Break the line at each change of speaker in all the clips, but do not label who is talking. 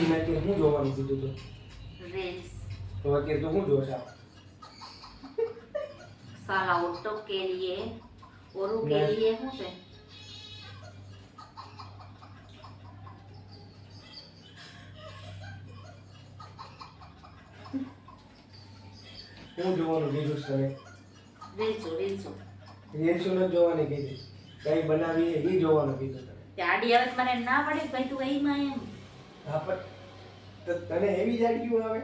મેં અત્યારે શું જોવાનું કીધું તું?
રીલ્સ
તો અત્યારે તો શું જોશ?
ઓટો કે લીએ ઓરું કે
મેં-
લીએ શું છે?
હું જોવાનું કીધું છે તને?
રીલ્સો રીલ્સો.
રીલ્સો નથી જોવાની કીધી. કઈ બનાવી એ જોવાનું કીધું
તે આડી આવે મને ના પડે ભાઈ તું એમાં એમ?
તને એવી જાડકીઓ આવે?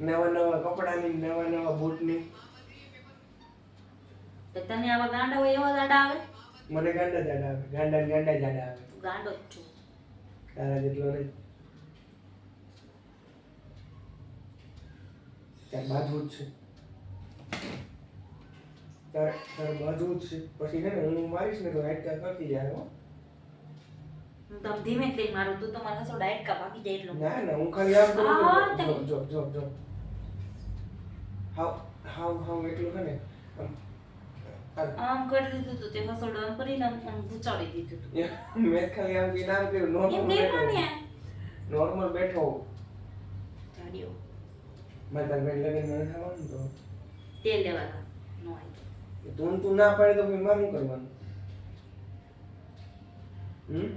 નવા નવા કપડાની નવા નવા બૂટની?
તો તને આવા ગાંડા હોય એવા દાડા આવે?
મને ગાંડા જાડા આવે ગાંડા ગાંડા જાડા આવે.
તું ગાંડો જ છું.
તારા જેટલો નહીં. તાર બાજુ જ છે. તાર તાર બાજુ જ છે. પછી છે ને હું મારીશ ને તો રાઈટ કરતી જાય હો.
હું તમ ધીમે જ મારું તું તમારા હસો ડાયટ કા ભાગી જાય એટલું.
ના ના હું ખાલી આમ કરું
હા,
જો જો જો હાવ હાવ હાવ એટલું ને આમ,
કરી દીધું તું તે હસો ડન કરીને આમ દીધું તું.
મેં ખાલી આમ કઈ નામ કર્યું નોર્મલ બેઠો
ને
નોર્મલ બેઠો
જાડિયો.
મેં તાર લગન થવાનું તો.
તેલ લેવાના નો
તું તું ના પાડે તો શું કરવાનું? હમ?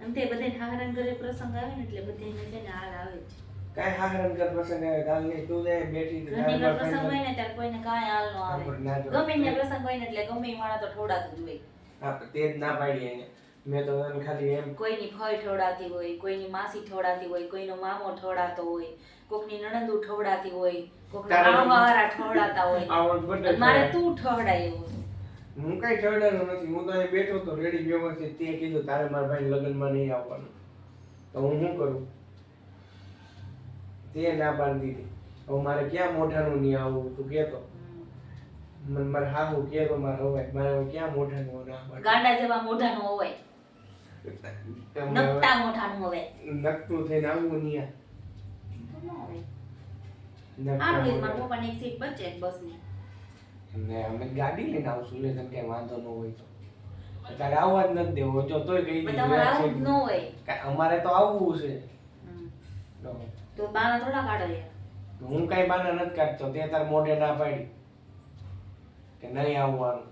એમ તે બધે હાહરણ ઘરે પ્રસંગ આવે ને એટલે બધે છે ને હાલ આવે જ.
કાંઈ હાહરણ કર પ્રસંગ આવે? કાલ ને તું જાય બેઠી
ઘરની ઘર પ્રસંગ હોય ને ત્યારે કોઈને કાંઈ હાલ નો આવે.
ના.
ગમે ને પ્રસંગ હોય ને એટલે ગમે ઈ માણસ તો ઠોડાતું જ હોય.
હા, તે જ ના પાડી એને. મેં તો એને ખાલી એમ
કોઈની ફઈ ઠોડાતી હોય કોઈની માસી ઠોડાતી હોય કોઈનો મામો ઠોડાતો હોય કોકની નણંદુ ઠોડાતી હોય કોકના મામાવાળા ઠોડાતા હોય. મારે તું ઠોડાય એવું.
હું કઈ ચડેલો નથી. હું તો અહીં બેઠો તો રેડી વ્યવસ્થિત તે કીધું તારે મારા ભાઈ લગ્નમાં નહીં આવવાનું. તો હું શું કરું? તે ના પાડી દીધી. હવે મારે ક્યાં મોઢાનું નહીં આવવું? તું કહેતો. મને મારે હાહુ કે તો મારે હવે મારે ક્યાં મોઢાનું ના પાડે
ગાંડા જેવા મોઢાનું હોય નકટા મોઢાનું હોય
નકટું થઈને આવવું નહીં આ.
તો ન હોય.
નકટા
આ રોજ મારા પપ્પાની એક સીટ બચે બસની.
ને અમે ગાડી લઈને આવશું લે તને કઈ વાંધો ન હોય તો. તારે આવવા જ નથી દેવો જો તોય
આવું
છે.
ન હોય.
અમારે તો આવવું છે. તો
બાના થોડા કાઢો.
હું કઈ બાના નથી કાઢતો તે તાર મોઢે ના પાડી કે નહીં આવવાનું.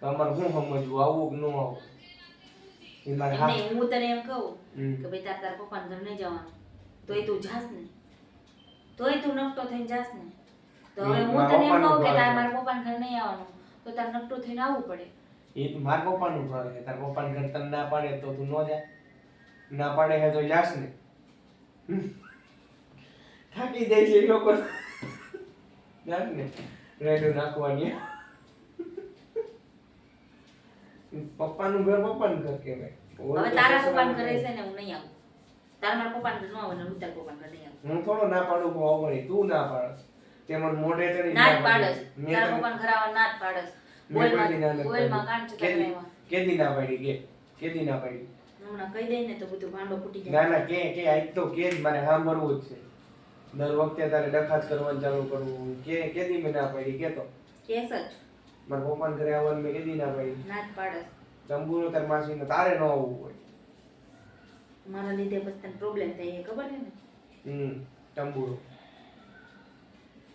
તો અમારે શું સમજવું આવવું કે ન આવવું? એ મારે હા
હું તને એમ કહું કે ભાઈ તાર તાર પપ્પાને ઘર નહીં જવાનું. તોય તું જાસ ને. તોય તું નકટો થઈને જાસ ને. તો હવે હું તને એમ કહું કે તારે મારા પપ્પાને ઘર નહીં આવવાનું. તો તારે નકટું થઈને આવવું પડે.
એ તો મારા પપ્પાનું ઘર છે. તાર પપ્પાને ઘર તને ના પાડે તો તું ન જા. ના પાડે હે તો જાસ ને. થાકી જાય છે લોકો. જાસ ને. રેડું નાખવાની. પપ્પાનું ઘર પપ્પાનું ઘર કહેવાય.
હવે તારા પપ્પાને ઘરે છે ને હું નહીં આવું. તારા મારા પપ્પાને ઘર ન આવે ને હું તારા પપ્પાને ઘર નહીં આવું.
હું થોડો ના પાડું આવું તું ના પાડસ તે મને મોઢે ચડી
ના જ પાડસ તારા પપ્પાને ઘર આવવા પાડસ.
ના
બોલમાં બોલમાં. કાંડ છે
કેદી- ના પાડી કે? કેદી ના પાડી?
હમણાં કહી દઈ ને તો બધું ભાંડો ફૂટી
ના
જાય.
ના કે કે આજ તો કે મારે સાંભળવું જ છે. દર વખતે તારે ડખાત કરવાનું ચાલુ કરવું કે કેદી મેં ના પાડી? કે તો.
કેસ જ.
મારા પપ્પાને ઘરે આવવાનું મેં કેદી ના પાડી.
ના જ પાડસ.
જંબુનો તાર માસીને તારે ન આવવું હોય.
મારા લીધે પછી તને પ્રોબ્લેમ થાય એ ખબર છે ને?
હમ તંબુરો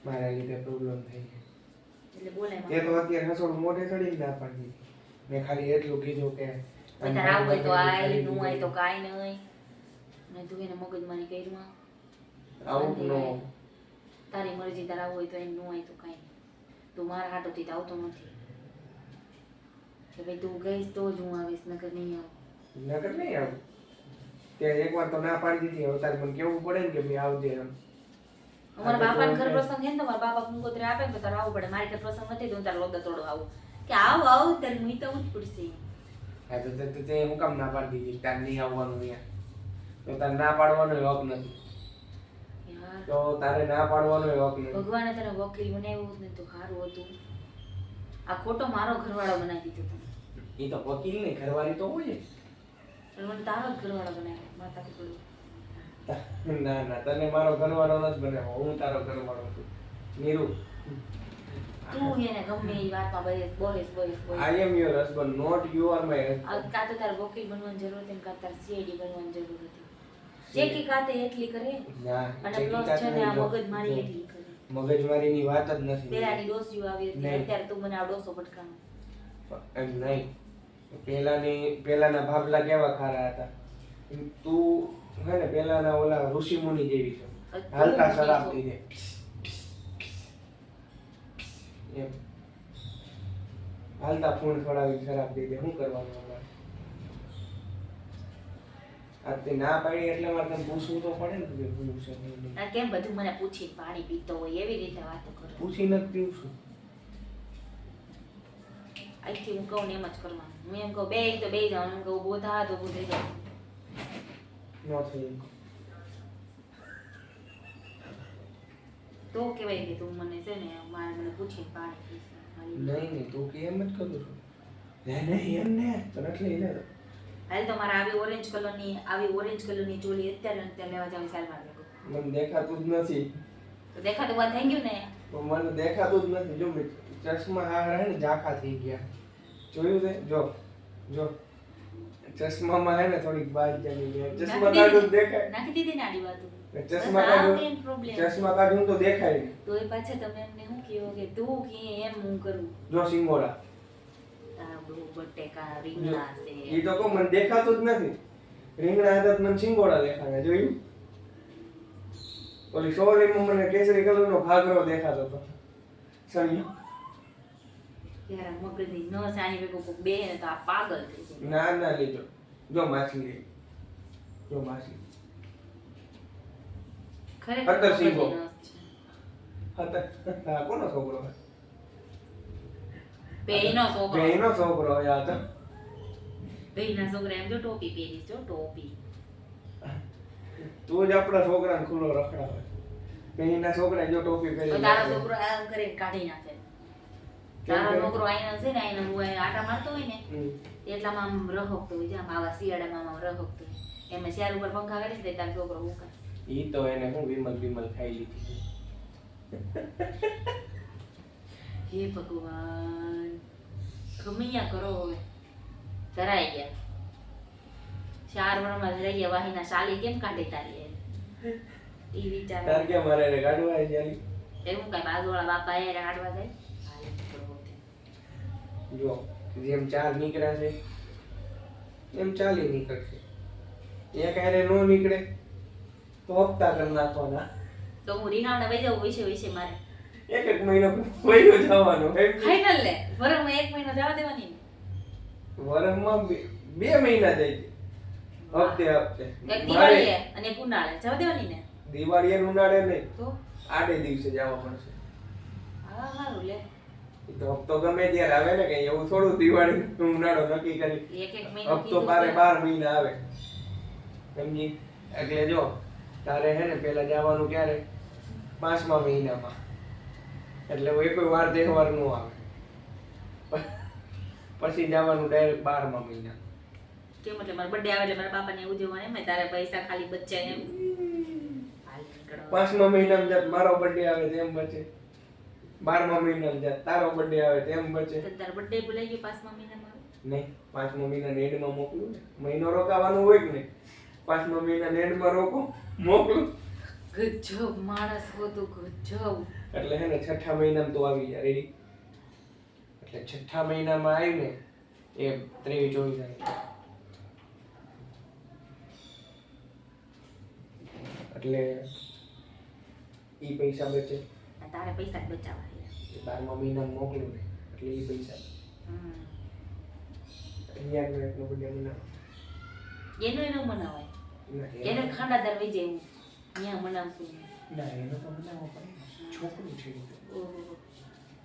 મારા લીધે પ્રોબ્લેમ થઈ
બોલે
તો અત્યારે હસોડું મોઢે ચડીને ના પાડી મેં ખાલી એટલું કીધું કે
તારે આવું હોય તો આયનું હોય તો કાંઈ નહીં ને તું એને મગજમારી કર્યું
આવું ન.
તારી મરજી તારે આવું હોય તો એમ નું હોય તો કાંઈ નહીં તું મારા હાટોથી તો આવતો નથી. કે ભાઈ તું ગઈશ તો જ હું આવીશ નગર નહીં આવું.
નગર નહીં આવું. તે એકવાર તો ના પાડી દીધી હવે તારે મને કેવું પડે ને કે ભાઈ આવજે એમ.
અમારા
હા,
બાપાને ઘર પ્રસંગ છે ને તો મારા બાપા કંકોત્રી આપે ને તો તારે આવવું પડે. મારી ઘર પ્રસંગ નથી તો હું તારે લોદા તોડો આવું. કે આવ આવ તારે હું તો આવું જ પડશે.
હા તો તે- તે- તે હું કામ ના પાડી દીધી? તારે નહીં આવવાનું અહીંયા? તો તારે ના પાડવાનો હક નથી. તો તારે ના પાડવાનો હક નથી.
ભગવાને તને વકીલ બનાવ્યું ને તો સારું હતું. આ ખોટો મારો ઘરવાળો બનાવી દીધો તને.
એ તો વકીલ ને ઘરવાળી તો હોય જ.
પણ મને તારો જ ઘરવાળો બનાવ્યો માતા પિતા
ના ના તને મારો ઘરવાળો નથી બનાવ્યો હું તારો ઘરવાળો છું. નીરુ.
તું એને ગમે એ વાતમાં બહેસ બહેસ બહેસ બહેસ.
I am your husband not you are my
કાં તો તારે વકીલ બનવાની જરૂર હતી કાં તારે સીઆઈડી બનવાની જરૂર હતી. જે કાતે એટલી કરે અને પ્લસ છે ને આ મગજ મારી એટલી કરે.
મગજમારીની વાત જ નથી.
પેલાની ડોસીઓ આવી હતી અત્યારે તું મને આ ડોસો ભટકાનો
એમ નહીં. પેલાની પેલાના ભાભલા કેવા ખારા હતા. તું હે ને પેલાના ઓલા ઋષિ મુનિ જેવી છે. હાલતા શરાબ પીને એમ. હાલતા ફોન ખવડાવી શરાબ દે શું કરવાનું અમારે? આ તે ના પાડી એટલે મારે તને પૂછવું તો પડે ને કે છે
આ કેમ બધું મને પૂછી પાણી પીતો હોય એવી રીતે વાતો કરો?
પૂછી નથી પીવું છું.
અહીંથી હું કહું ને એમ જ કરવાનું. હું એમ કહું બે તો બે જાઉં એમ કહું બોધા તો થઈ જાઉં
ન થઈ
તો કહેવાય કે તું મને છે ને મારે મને પૂછીને પાણી પીશે મારી
નહીં નહીં તું કે એમ જ કરું છું લે નહીં એમ ને તને એટલે લે
હાલ તો મારે આવી ઓરેન્જ કલરની આવી ઓરેન્જ કલરની ચોલી અત્યારે ને અત્યારે લેવા જાવ સાલ મારે
મને દેખાતું જ નથી
તો દેખાતું બંધ થઈ ગયું ને
પણ મને દેખાતું જ નથી જો મિત- ચશ્મા આ રહે ને ઝાંખા થઈ ગયા જોયું છે જો જો ચશ્મામાં હે ને થોડીક બાદ જમી ગયા ચશ્મા
નાખી
કાઢું તો
દીધી-
દેખાય
નાખી દીધી ને આડી વાતો
ચશ્મા
બસ આ
કાઢું
main problem.
ચશ્મા કાઢું તો દેખાય નહીં.
તો એ પાછા તમે એમને શું કહો કે તું કે એમ હું કરું.
જો સિંગોડા।
તારા બહુ બટેકા રીંગણા છે.
એ તો કહું મને દેખાતું જ નથી. રીંગણા હતા તો મને સિંગોડા દેખાય જોયું? ઓલી સોરીમાં મને કેસરી કલરનો ઘાઘરો દેખાતો હતો. સળિયો
યાર આ મગજની ન સાની ભેગું કોક બે ને તો આ પાગલ થઈ જાય.
ના ના લેજો જો માછલી જો માછલી
ખરેખર
અતર સિંગો. હતા કોનો છોકરો?
બેયનો છોકરો.
બેયનો છોકરો
એમ જો ટોપી પહેરી જો ટોપી.
તું જ આપણા છોકરાને ખુલ્લો રખડાવે. બેયના છોકરા જો ટોપી પહેરી
તારો છોકરો આમ કરીને કાઢી નાખે. તારો છોકરો આઈને છે ને આઈને હું આટા મારતો હોય ને. એટલામાં આમ રહકતો હોય આમ આવા શિયાળામાં આમ રહકતો હોય. એમાં શિયાળ ઉપર પંખા કરી દે તારો છોકરો ઉકાય
ઈ તો એને હું વિમલ વિમલ ખાઈ લીધી.
હે ભગવાન ગમ્યા કરો હવે. ધરાઈ ગયા. ચાર વર્ષમાં ધરાઈ ગયા વાહીના શાલી કેમ કાઢી તારી એ વિચાર
તાર કે મારે કાઢવા આવી જાલી
એવું કઈ બાજુવાળા બાપા એ કાઢવા જાય.
જો જેમ ચાર નીકળ્યા છે એમ ચાલી નીકળશે. એક હારે નો નીકળે તો હપ્તા કરી નાખવાના.
તો હું રીહાવને વઈ જાઉં વિશે વિશે મારે.
એક એક મહિનો વયો જવાનો
ફાઇનલ લે વરમાં એક મહિનો જવા દેવાની ને?
વરસમાં બે મહિના જાય છે. હપ્તે હપ્તે.
દિવાળીએ અને ઉનાળે. જવા દેવાની ને?
દિવાળી એને ઉનાળે નહીં.
તો?
આડે દિવસે જવા પડશે.
હા સારું લે.
હપ્તો ગમે ત્યારે આવે ને કઈ એવું થોડું દિવાળી ઉનાળો નક્કી કરી.
એક એક
હપ્તો બારે બાર મહિના આવે. સમજી એટલે જો તારે હે ને પેલા જવાનું ક્યારે? પાંચમા મહિનામાં. એટલે એ કોઈ વાર તહેવાર નો આવે. પછી જવાનું ડાયરેક્ટ બારમા મહિના.
કેમ એટલે મારો બર્થડે આવે એટલે મારા બાપાને ઉજવવાનું એમ તારે પૈસા ખાલી બચે એમ.
પાંચમા મહિનામાં મારો બર્થડે આવે તેમ બચે. બારમા મહિનામાં જાય તારો બર્થડે આવે તેમ બચે
તાર બર્થડે ભૂલાઈ ગયો પાંચમા મહિનામાં
નહીં પાંચમા મહિના એન્ડમાં મોકલું ને. મહિનો રોકાવાનું હોય કે નહીં? પાંચમા મહિના એન્ડમાં રોકો મોકલું.
ગજબ માણસ હો તો ગજબ
એટલે હે ને છઠ્ઠા મહિનામાં તો આવી જાય રેડી એટલે છઠ્ઠા મહિનામાં આવીને એ ત્રેવીસ ચોવીસ આવી એટલે ઈ પૈસા બચે.
તારે પૈસા જ બચાવવા.
એ બારમા મોકલ્યું મોકલું ને એટલે એ પૈસા.
હમ.
અગિયારનો એકનો બર્થડે મનાવો
એનો એનો મનાવાય. એને
એનો-
ખાંડાદાર વહી જાય ત્યાં મનાવશું
ના એનો તો મનાવવો પડે છોકરું છે તો.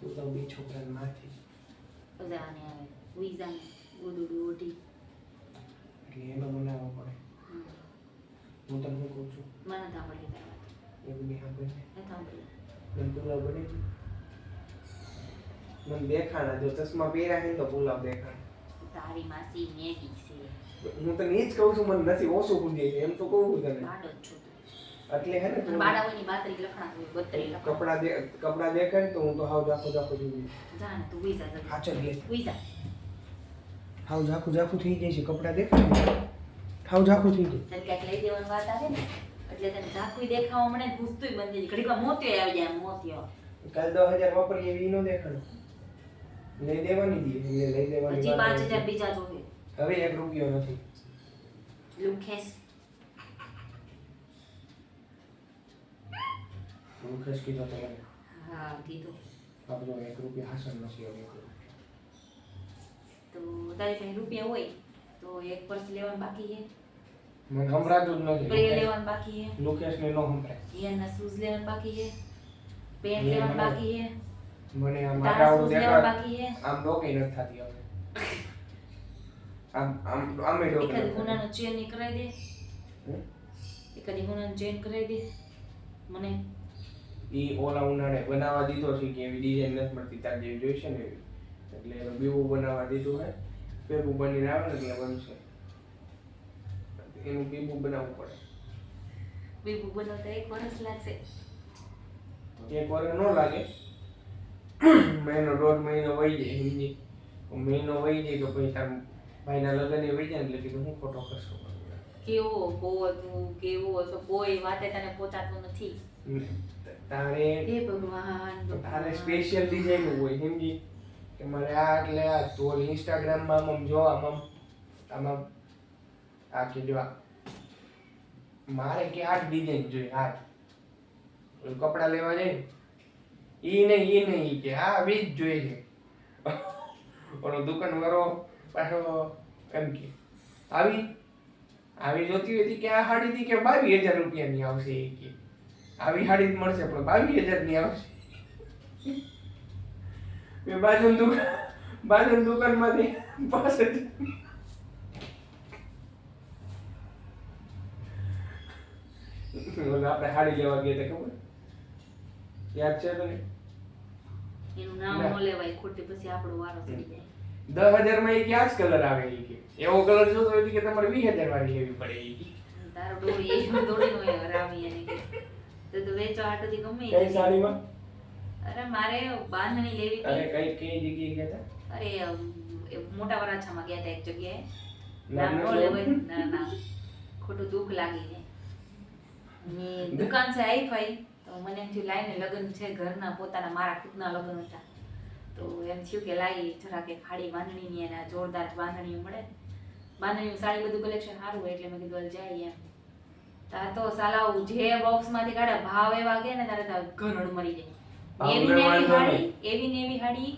તું બે છોકરાને માથી
બધાને આવે. વિઝાને ઉડુડું ઓઢી
એટલે એનો મનાવવો પડે. હું તમને કહું છું?
મને સાંભળી તારી વાત
એવું બી સાંભળે
એ સાંભળી
મને પુલાવ બને? મને દેખાણા જો ચશ્મા પહેર્યા છે તો પુલાવ દેખાણા.
તારી માસી મેગી છે.
હું તને એ જ કહું છું મને નથી ઓછું છે એમ તો કહું તને. એટલે હે ને
અને
તું
બાડા હોયની બાતરી લખણા. બતરી
કપડા દે કપડા દેખાય ને તો હું તો હાવ જાખો થઈ જઈશ.
જા તું ઉઈ જા.
હાચર લે.
જા
હાવ ઝાખું જાખો થઈ જાય છે કપડા દેખાય હાવ જાખો થઈ જાય
તને ક્યાંક લઈ દેવાની વાત આવે ને? એટલે તને ઝાંખું દેખાવા મને ઘૂસતું બંધ થઈ ઘડીક મોતિયો આવી જાય મોતિયો
કાલ દસ હજાર વાપરીએ એવી ન દેખાડો. લઈ દેવાની દી લઈ દેવાની
હજી પાંચ હજાર બીજા જોવે.
હવે એક રૂપિયો નથી.
લુખેસ
લુખેસ કીધો તમે.
હા કીધું.
આપણો એક રૂપિયા હાસન નથી હવે
તો તારી પાસે રૂપિયા હોય તો એક પર્સ લેવાનું બાકી છે.
મને સંભળાતું જ નથી
લેવાનું બાકી છે.
લોકેશને નો
શૂઝ લેવાનું બાકી છે. પેન્ટ લેવાનું બાકી છે.
મને
લેવાનું
દેખાડ
બાકી છે.
આમ ડોકી નથી થતી હવે. આમ આમ આમે ડોકી
એકાદી ગુનાનો ચેનની કરાવી દે.
હમ?
ગુનાનો ચેન કરાવી દે. મને
ઈ ઓલા ઉનાળે બનાવવા દીધો છે કે એવી ડિઝાઇન નથી મળતી. તાર જેવી જોઈશે ને એટલે બીવું બનાવવા દીધું હે. પેપું બનીને આવે ને એટલે બનશે. એનું બીબું બનાવવું પડે.
બેબુ બનાવતા એક વર્ષ લાગશે.
એક વર્ષ ન લાગે. મહિનો દોઢ મહિનો વહી જાય હિન્દી મહિનો વહી જાય તો પછી તાર ભાઈના લગ્ન એ વહી જાય એટલે કીધું હું ખોટો ખર્ચો
કેવો હતું કેવો હતો કોઈ વાતે તને પોતાતું નથી.
તારે
હે ભગવાન
તારે સ્પેશિયલ ડિઝાઇન હોય હિન્દી કે મારે આ એટલે આ તો ઇન્સ્ટાગ્રામમાં આમ જોવા આમ આમ આમાં આ કે જો મારે કે આ ડિઝાઇન જોઈએ આ જ. કપડાં લેવા જાય ને, ઈ નહીં ઈ નહીં, ઈ કે આ વીજ જોઈએ છે. ઓલો દુકાન વાળો પાછો એમ કે, આવી આવી જોતી હતી કે આ સાડી હતી કે બાવીસ હજાર રૂપિયાની આવશે એ કે. આવી સાડી મળશે, પણ બાવીસ હજારની આવશે. મેં બાજુની દુકાન, બાજુની દુકાનમાંથી પાસે આપણે હાડી લેવા ગયા હતા ખબર? યાદ છે તને?
એનું નામ
ન
લેવાય ખોટી પછી આપણો વારો ચડી જાય.
દસ હજારમાં એક આ કલર આવે એ કે. એવો કલર જોતો હોય કે તમારે વીસ હજાર વાળી લેવી પડે એ કે.
તારો ડોળી એ દોડી નો રામી એને તો તો વેચો આટોથી ગમે
કઈ સાડીમાં?
અરે મારે બાંધણી લેવી
અરે કઈ કઈ જગ્યાએ ગયા હતા?
અરે મોટા વરાછામાં ગયા હતા એક જગ્યાએ.
ન
ન ના ના ખોટું દુઃખ લાગી ને દુકાન છે આઈ ભાઈ. તો મને એમ થયું લાઈને લગ્ન છે ઘરના પોતાના મારા ખુદના લગ્ન હતા. તો એમ થયું કે લાઈ જરા કે ખાડી બાંધણીની આ જોરદાર બાંધણીઓ મળે. બાંધણીનું સાડી બધું કલેક્શન સારું હોય એટલે મેં કીધું જાય એમ. તા તો સાલા જે બોક્સમાંથી કાઢે ભાવ એવા કે ને તારે તો ઘરડ મરી જાય. એવી ને એવી હાડી એવી ને એવી હાડી.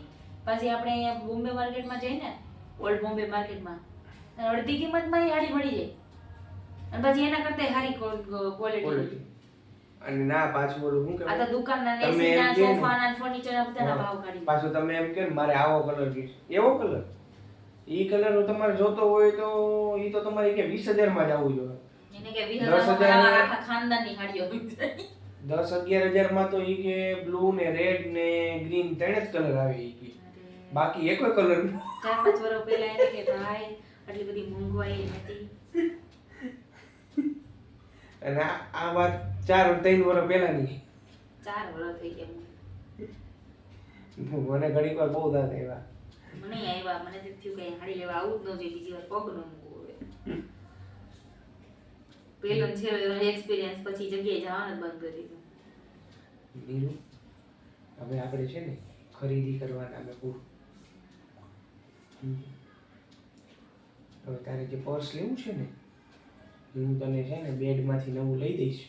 પછી આપણે અહીંયા બોમ્બે માર્કેટમાં જઈએ ને ઓલ્ડ બોમ્બે માર્કેટમાં અડધી કિંમતમાં એ હાડી મળી જાય. અને પછી એના કરતા સારી ક્વોલિટી
અને ના પાછું ઓલું શું
આ તો દુકાનના એસીના સોફાના ફર્નિચરના બધાના ભાવ કાઢી.
પાછું તમે એમ કે મારે આવો કલર જોઈએ. એવો કલર ઈ કલર તમારે જોતો હોય તો ઈ તો તમારે કે 20000 માં જ આવવું જોઈએ.
એને કે
દસ
હજારમાં
હજાર
મારા આખા ખાનદાનની હાડીઓ
દસ અગિયાર હજારમાં તો ઈ કે બ્લુ ને રેડ ને ગ્રીન ત્રણે જ કલર આવે ઈ કે. બાકી એક કલર
ચાર પાંચ વર્ષ પહેલા એને કે ભાઈ આટલી બધી મોંઘવાઈ નથી.
અને આ વાત ચાર ત્રણ વર્ષ પહેલાની.
ચાર વર્ષ થઈ ગયા
મને. ઘણી વાર બહુ દાદ આવ્યા
મને આવ્યા મને તો થયું કે હાડી લેવા આવું જ ન જોઈએ બીજી વાર પગ ન મૂકવું હવે પેલો છે એક્સપિરિયન્સ પછી જગ્યાએ જવાનું બંધ કરી દીધું.
નીરુ હવે આપણે છે ને ખરીદી કરવાના અમે પૂરું. હવે તારે જે પર્સ લેવું છે ને હું તને છે ને બેડમાંથી નવું લઈ દઈશ.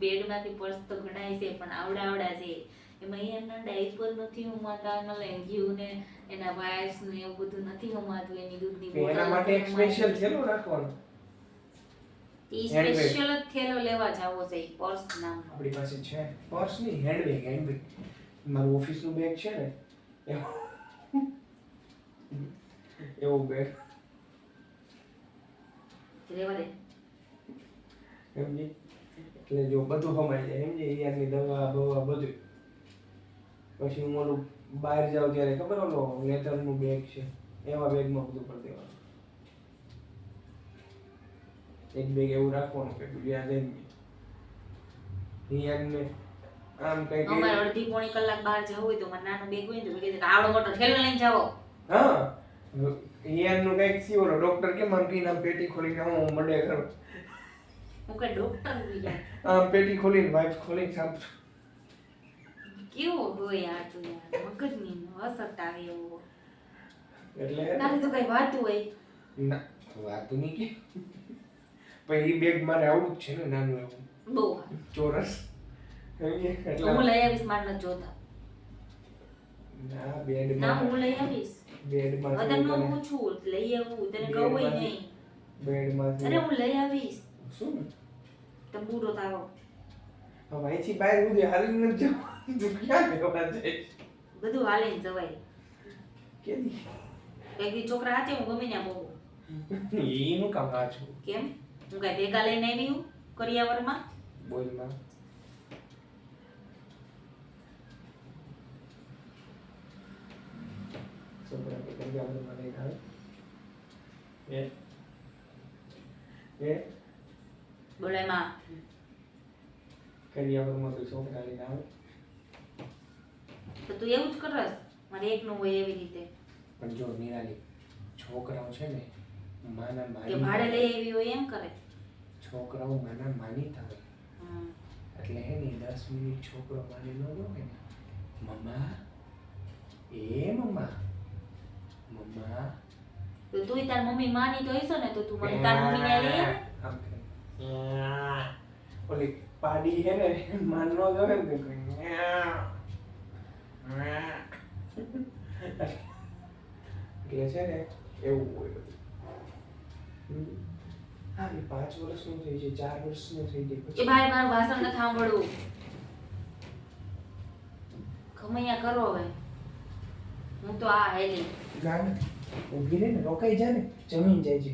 બેડમાંથી પર્સ તો ઘણાય છે પણ આવડા આવડા છે. એમાં એના ડાયપર નથી હમાતા એના લેંઘ્યું ને એના વાયર્સ ને એવું બધું નથી હમાતું એની દૂધની
બોટલ એના માટે એક સ્પેશિયલ થેલો રાખવાનો.
ઈ સ્પેશિયલ જ થેલો લેવા જાવો છે પર્સ નામ
આપણી પાસે છે પર્સની હેન્ડબેગ હેન્ડબેગ મારું ઓફિસનું બેગ છે ને એવું બેગ
રેવા દે.
સમજી એટલે જો બધું સમાઈ જાય સમજી યારની દવા બવા બધું પછી હું ઓલું બહાર જાઉં ત્યારે ખબર ઓલો લેટરનું બેગ છે એવા બેગમાં બધું કરી દેવાનું. એક બેગ એવું રાખવાનું કે બીજું યાદ એમ હિયાનને આમ કઈ
અમારે અડધી પોણી કલાક બહાર જવું હોય તો મને નાનું બેગ હોય તો મેં કે આવડો મોટો થેલો લઈને જાઓ.
હા. હિયાનનું કંઈક ઓલો ડોક્ટર કેમ આમ કહીને આમ પેટી ખોલીને હું મંડે કરો
હું કઈ ડોક્ટર બીજા
આમ પેટી ખોલીને વાઇફ ખોલીને સામ
કેવો હોય આ તું યાર મગજની અસર આવે એવો.
એટલે
તારે તો કઈ વાતું હોય?
ના વાત નહીં કે. પણ એ બેગ મારે આવું જ છે ને નાનું એવું.
બહુ.
ચોરસ. એટલે
હું લઈ આવીશ મારે જોતા.
ના
ના હું લઈ આવીશ.
બેડમાં
અત્યારે ન પૂછું લઈ આવું તને કહું નહીં.
બેડમાં
અરે હું લઈ આવીશ.
શું?
તમે બુરો તારો.
હવે અહીંથી બહાર ઉડી હાલીને ન જવાનું. દુખ્યા લેવા જાય
બધું હાલે જવાય.
કેદી
એક છોકરા હાથે હું ગમે ત્યાં બહુ
ઈ હું કામ છું
કેમ? હું કઈ ભેગા લઈને આવી હું? કરિયાવરમાં?
બોલમાં. છોકરા કે કરિયાવરમાં લઈને આવે એ એ
બોલે એમાં
કરિયાવરમાં તો છોકરા લઈને આવે.
તો તું એવું જ કરસ? મને એકનું હોય એવી રીતે.
પણ જો નિરાલી છોકરાઓ છે ને માના
કે ભાડે લઈ આવી હોય એમ કરે?
છોકરાઓ માના માનીતા
થાય.
એટલે હે ને દસ મિનિટ છોકરો માની ન ગયો ને મમ્મા એ મમ્મા મમ્મા
તો તુંય તાર મમ્મી માની તો હશો ને તો તું મને તાર આવ.
આમ કરે. ઓલી પાડી હે ને માન ન ગયો ને. તો એટલે છે ને એવું હોય હા એ પાંચ વર્ષનું થઈ છે ચાર વર્ષનું થઈ જાય
એ ભાઈ મારું ભાષણ નથી સાંભળવું. ખમૈયા કરો હવે. હું તો આ હેલી.
ગાને ઊભી રહે ને રોકાઈ જાય ને જમીન જાય છે.